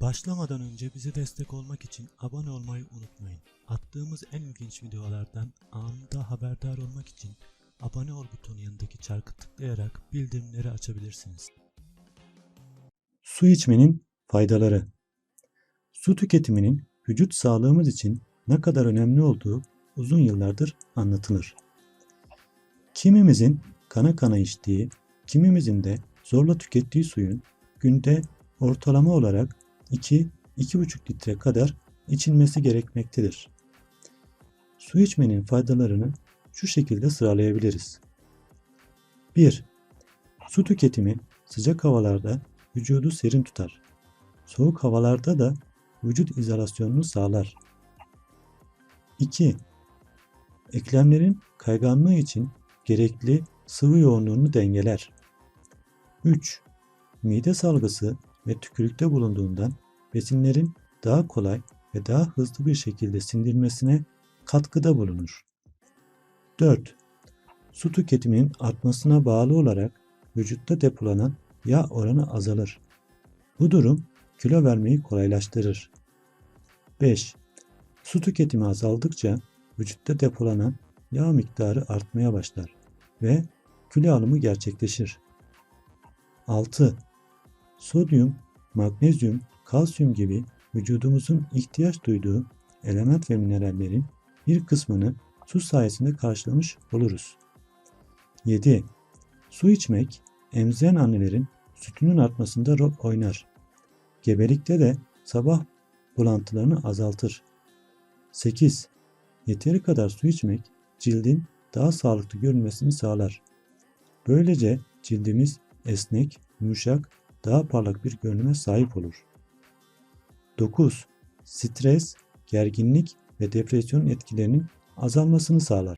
Başlamadan önce bize destek olmak için abone olmayı unutmayın. Attığımız en ilginç videolardan anında haberdar olmak için abone ol butonu yanındaki çarkı tıklayarak bildirimleri açabilirsiniz. Su içmenin faydaları Su tüketiminin vücut sağlığımız için ne kadar önemli olduğu uzun yıllardır anlatılır. Kimimizin kana kana içtiği, kimimizin de zorla tükettiği suyun günde ortalama olarak 2-2,5 litre kadar içilmesi gerekmektedir. Su içmenin faydalarını şu şekilde sıralayabiliriz. 1. Su tüketimi sıcak havalarda vücudu serin tutar. Soğuk havalarda da vücut izolasyonunu sağlar. 2. Eklemlerin kayganlığı için gerekli sıvı yoğunluğunu dengeler. 3. Mide salgısı ve tükürükte bulunduğundan besinlerin daha kolay ve daha hızlı bir şekilde sindirilmesine katkıda bulunur. 4. Su tüketiminin artmasına bağlı olarak vücutta depolanan yağ oranı azalır. Bu durum kilo vermeyi kolaylaştırır. 5. Su tüketimi azaldıkça vücutta depolanan yağ miktarı artmaya başlar ve kilo alımı gerçekleşir. 6. Sodyum, magnezyum, kalsiyum gibi vücudumuzun ihtiyaç duyduğu element ve minerallerin bir kısmını su sayesinde karşılamış oluruz. 7. Su içmek emziren annelerin sütünün artmasında rol oynar. Gebelikte de sabah bulantılarını azaltır. 8. Yeteri kadar su içmek cildin daha sağlıklı görünmesini sağlar. Böylece cildimiz esnek, yumuşak, daha parlak bir görünüme sahip olur. 9. Stres, gerginlik ve depresyon etkilerinin azalmasını sağlar.